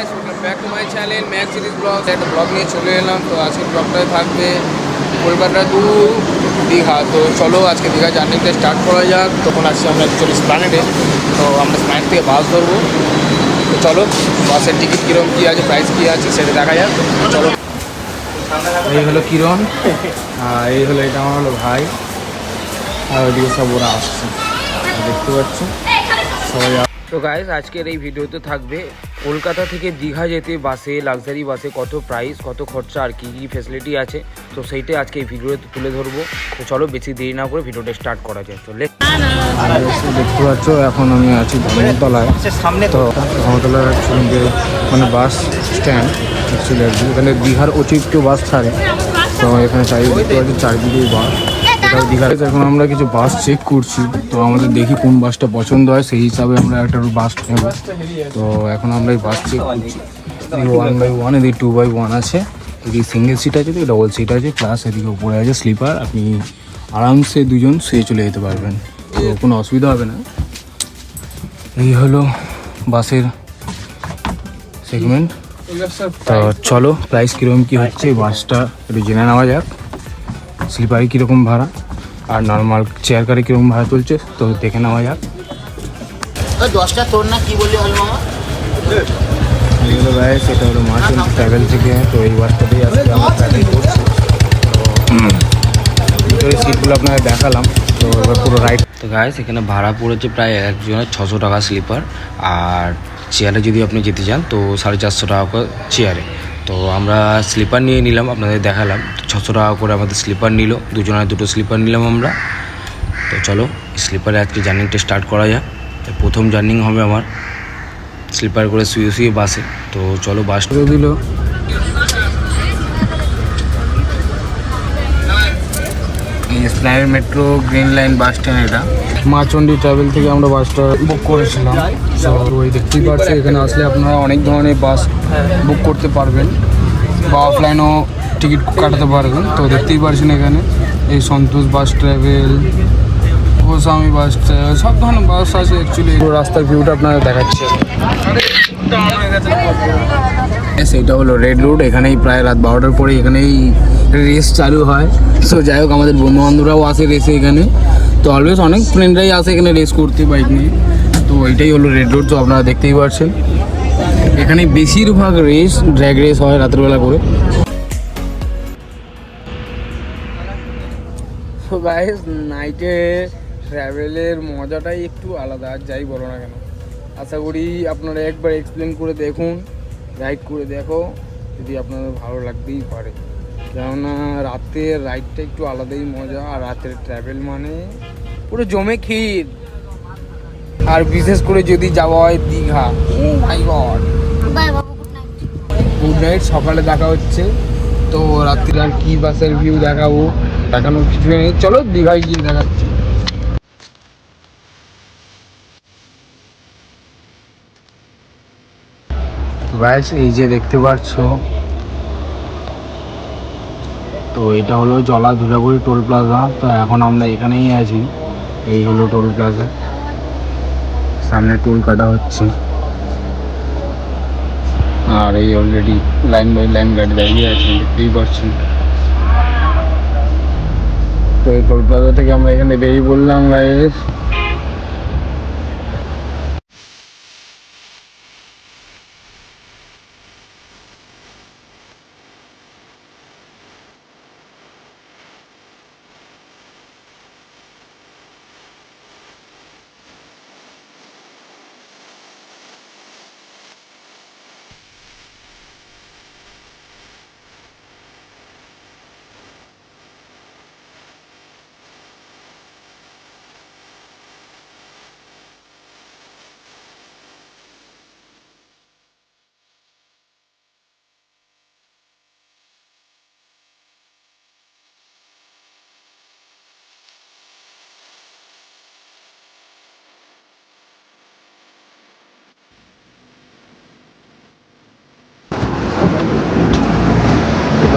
Guys welcome back to my channel Mac series vlog একটা vlog নিয়ে চলে এলাম, তো আজকের ব্লগটায় থাকবে কলকাতা টু দীঘা। তো চলো আজকে দীঘা জার্নিটা স্টার্ট করা যাক। তখন আসছি আমরা অ্যাকচুয়ালি স্প্লানেডে তো আমরা স্প্লানেড থেকে বাস ধরবো। তো চলো, বাসের টিকিট কীরকম কী আছে প্রাইস কী আছে, সেটা দেখা যাক। চলো। এই হলো কিরণ। আর এই হলো, এটা আমার হলো ভাই। আর ওইদিকে সব ওরা আসছে। দেখতে পাচ্ছ? সবাই তো গাইস আজকের এই ভিডিওতে থাকবে কলকাতা থেকে দীঘা যেতে বাসে লাক্সারি বাসে কত প্রাইস কত খরচা, আর কী কী ফেসিলিটি আছে? তো সেইটাই আজকে এই ভিডিওতে তুলে ধরবো। তো চলো বেশি দেরি না করে ভিডিওটা স্টার্ট করা যায় চলে দেখতে পাচ্ছ, এখন আমি আছি ধর্মতলায়। সামনে তো ধর্মতলার অ্যাকচুয়ালি মানে বাস স্ট্যান্ড অ্যাকচুয়ালি এখানে দীঘার অতিরিক্ত বাস ছাড়ে তো এখানে চারিদিকে চারিদিকেই বাস। এটাও দীঘাতে এখন আমরা কিছু বাস চেক করছি তো আমাদের দেখি কোন বাসটা পছন্দ হয় সেই হিসাবে আমরা একটা বাস নেব। তো এখন আমরা এই বাস চেক করছি। ওয়ান বাই ওয়ান এদিকে টু বাই ওয়ান আছে। এদিকে সিঙ্গেল সিট আছে তো ডবল সিট আছে প্লাস এদিকে উপরে আছে স্লিপার আপনি আরামসে দুজন শুয়ে চলে যেতে পারবেন। তো কোনো অসুবিধা হবে না। এই হলো বাসের সেগমেন্ট তো চলো প্রাইস কীরকম কী হচ্ছে এই বাসটা একটু জেনে নেওয়া যাক। স্লিপারে কীরকম ভাড়া আর নর্মাল চেয়ার কারে কীরকম ভাড়া চলছে তো দেখে নেওয়া যাক। দশটা তোর না কি বললি হল মামা? এইগুলো গায়ে সেটা হলো মার্চেন্ট ট্রাভেল থেকে তো এই বাসটাতেই আজকে আমরা ট্রাভেল করছি। তো ভিতরে সিটগুলো আপনাকে দেখালাম তো এবার পুরো রাইড তো গাইস এখানে ভাড়া পড়েছে প্রায় একজনের ছশো টাকা স্লিপার আর চেয়ারে যদি আপনি যেতে চান তো সাড়ে চারশো টাকা করে চেয়ারে তো আমরা স্লিপার নিয়ে নিলাম, আপনাদের দেখালাম। ছশো টাকা করে আমাদের স্লিপার নিল, দুজনের দুটো স্লিপার নিলাম আমরা। তো চলো স্লিপারে আজকে জার্নিংটা স্টার্ট করা যাক। প্রথম জার্নিং হবে আমার স্লিপার করে শুয়ে শুয়ে বাসে। তো চলো বাস করে দিল। স্প্লাইড metro green line bus stand এটা। মাচন্ডি ট্রাভেল থেকে আমরা বাসটা বুক করেছিলাম। তো ওই দেখতেই পাচ্ছি, এখানে আসলে আপনারা অনেক ধরনের বাস বুক করতে পারবেন বা অফলাইনও টিকিট কাটাতে পারবেন। তো দেখতেই পাচ্ছেন এখানে এই Santosh bus travel Goswami bus travel সব ধরনের বাস আছে অ্যাকচুয়ালি রাস্তার ভিউটা আপনারা দেখাচ্ছে। সেইটা হলো রেড রোড এখানেই প্রায় রাত বারোটার পরে এখানেই রেস চালু হয়। সো যাই হোক, আমাদের বন্ধু বান্ধবরাও আসে রেসে এখানে। তো অলওয়েজ অনেক ফ্রেন্ডরাই আসে এখানে রেস করতে বাইক নিয়ে। তো এটাই হলো রেড রোড তো আপনারা দেখতেই পাচ্ছেন এখানে বেশিরভাগ রেস ড্র্যাগ রেস হয় রাত্রেবেলা করে। তো গাইস নাইটে ট্রাভেলের মজাটাই একটু আলাদা যাই বলো না কেন। আশা করি আপনারা একবার এক্সপ্লেন করে দেখুন। রাইড করে দেখো যদি আপনাদের ভালো লাগতেই পারে। কেননা রাতের রাইডটা একটু আলাদাই মজা আর রাতের ট্রাভেল মানে পুরো জমে ক্ষীর। আর বিশেষ করে যদি যাওয়া হয় Digha. Oh my good night সকালে দেখা হচ্ছে। তো রাত্রির আর কি বাসের ভিউ দেখাবো দেখানোর কিছু নেই। চলো দীঘায় গিয়ে দেখাচ্ছি ব্যাস, এই যে দেখতে পাচ্ছ। তো এটা হলো জলা ধুলাগুড়ি টোল প্লাজা। তো এখন আমরা এখানেই আছি। এই হলো টোল প্লাজা। সামনে টোল কাটা হচ্ছে। আর এই অলরেডি লাইন বাই লাইন গাড়ি দাঁড়িয়ে আছে, দেখতেই পাচ্ছেন। তো এই টোল প্লাজা থেকে আমরা এখানে বেরিয়ে পড়লাম গাইস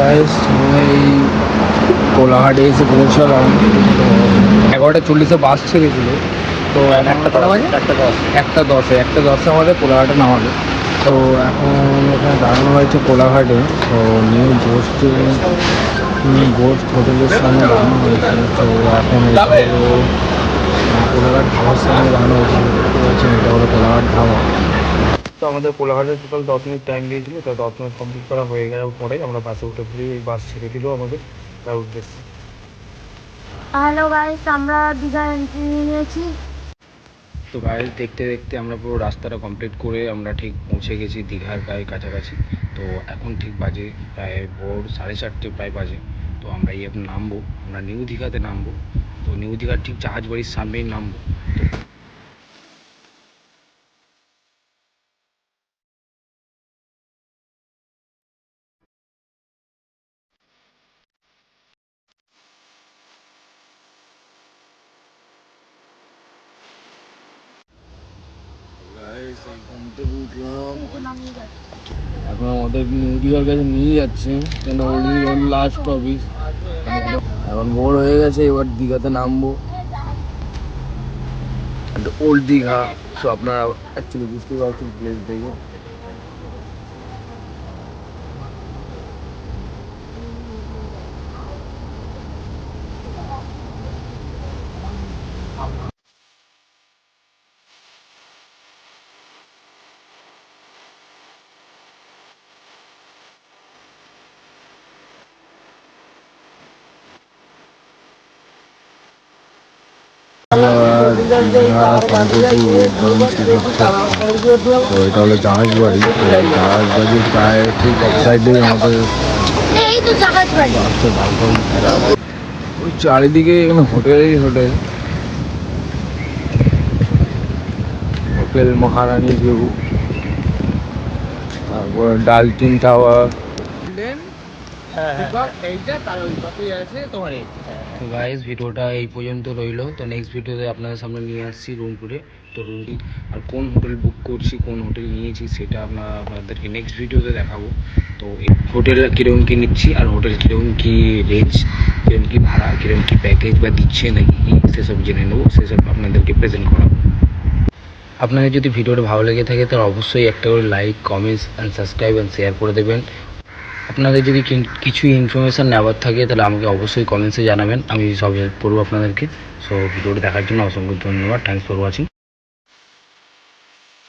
গাইস এই কোলাঘাটে এসে পৌঁছালাম। তো এগারোটা চল্লিশে বাস ছেড়েছিল তো একটা বাজে একটা দশ। একটা দশে একটা দশে আমাদের কোলাঘাটে নামাবে। তো এখন এখানে দাঁড়ানো হয়েছে কোলাঘাটে। তো নিউ গোস্ট নিউ গোস্ট হোটেলের সামনে দাঁড়ানো হয়েছে। তো এখন কোলাঘাট ধাবার সামনে দাঁড়ানো হয়েছে। এটা হলো কোলাঘাট ধাবা। তো আমাদের কোলাঘাটে টোটাল দশ মিনিট টাইম দিয়েছিল তো দশ মিনিট কমপ্লিট করা হয়ে যাওয়ার পরে আমরা বাসে উঠে পড়ি এই বাস ছেড়ে দিল আমাদের তার উদ্দেশ্যে। হ্যালো গাইস আমরা দীঘা এন্ট্রি নিয়েছি। তো গাইজ দেখতে দেখতে আমরা পুরো রাস্তাটা কমপ্লিট করে আমরা ঠিক পৌঁছে গেছি দীঘার প্রায় কাছাকাছি। তো এখন ঠিক বাজে প্রায় ভোর সাড়ে চারটে প্রায় বাজে। তো আমরা এই এখন নামবো আমরা নিউ দীঘাতে নামবো। তো নিউ দীঘার ঠিক জাহাজ বাড়ির সামনেই নামবো। এখন আমাদের নদীয়ার কাছে নিয়ে যাচ্ছে। কেন লাস্ট অফিস এখন ভোর হয়ে গেছে, এবার দীঘাতে নামবো। ওল্ড দীঘা সো আপনারা অ্যাকচুয়ালি বুঝতে পারছেন প্লেস দেখে। তো এটা হলো জাহাজ বাড়ি তো জাহাজ বাড়ির প্রায় ঠিক এক সাইডে আমাদের। ওই চারিদিকে এখানে হোটেলই হোটেল হোটেল মহারানী ভিউ তারপর ডালটিন টাওয়ার তো গাইজ ভিডিওটা এই পর্যন্ত রইল। তো নেক্সট ভিডিওতে আপনাদের সামনে নিয়ে আসছি রুম টুরে তো রুম আর কোন হোটেল বুক করছি, কোন হোটেল নিয়েছি, সেটা আমরা আপনাদেরকে নেক্সট ভিডিওতে দেখাবো। তো হোটেল কীরকম কী নিচ্ছি, আর হোটেল কীরকম কী রেঞ্জ কীরকম কী ভাড়া, কীরকম কী প্যাকেজ বা দিচ্ছে নাকি কি সেসব জেনে নেব, সেসব আপনাদেরকে প্রেজেন্ট করাবো। আপনাদের যদি ভিডিওটা ভালো লেগে থাকে, তাহলে অবশ্যই একটা করে like comments and subscribe and share করে দেবেন। আপনাদের যদি কিছু ইনফরমেশান নেওয়ার থাকে, তাহলে আমাকে অবশ্যই কমেন্টসে জানাবেন। আমি সব হেল্প করব আপনাদেরকে সো ভিডিওটি দেখার জন্য অসংখ্য ধন্যবাদ। Thanks for watching